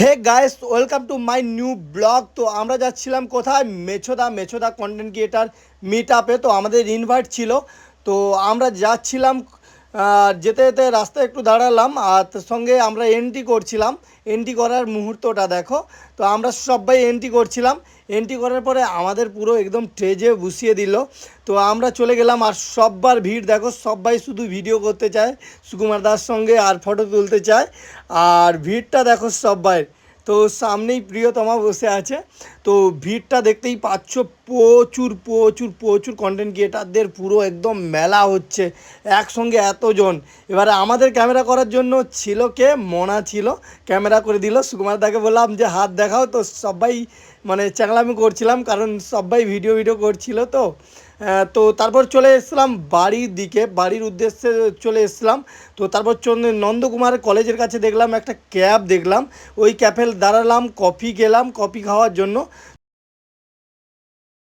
Hey guys, welcome to my new blog. তো আমরা যাচ্ছিলাম কোথায়? মেছোদা মেছোদা কন্টেন্ট ক্রিয়েটার মিট আপে তো আমাদের ইনভাইট ছিল। তো আমরা যাচ্ছিলাম যেতে যেতে রাস্তায় একটু দাঁড়ালাম, আর সঙ্গে আমরা এন্ট্রি করছিলাম। এন্ট্রি করার মুহূর্তটা দেখো। তো আমরা সবাই এন্ট্রি করছিলাম। এন্ট্রি করার পরে আমাদের পুরো একদম ট্রেজে বসিয়ে দিল। তো আমরা চলে গেলাম, আর সববার ভিড় দেখো, সবাই শুধু ভিডিও করতে চায়, সুকুমার দাস সঙ্গে আর ফটো তুলতে চায়। আর ভিড়টা দেখো সবাই তো সামনেই প্রিয়তমা বসে আছে। তো ভিড়টা দেখতেই পাচ্ছ, প্রচুর প্রচুর প্রচুর কন্টেন্ট ক্রিয়েটারদের পুরো একদম মেলা হচ্ছে, একসঙ্গে এতজন। এবারে আমাদের ক্যামেরা করার জন্য ছিল কে? মনা ছিল। ক্যামেরা করে দিল সুকুমার দাকে, বললাম যে, হাত দেখাও। তো সবাই মানে চ্যাংলামি করছিলাম, কারণ সবাই ভিডিও ভিডিও করছিল তো। তো তারপর চলে এসেছিলাম বাড়ির দিকে, বাড়ির উদ্দেশ্যে চলে এসলাম তো তারপর নন্দকুমার কলেজের কাছে দেখলাম একটা ক্যাব দেখলাম। ওই ক্যাফে দাঁড়ালাম, কফি গেলাম কফি খাওয়ার জন্য।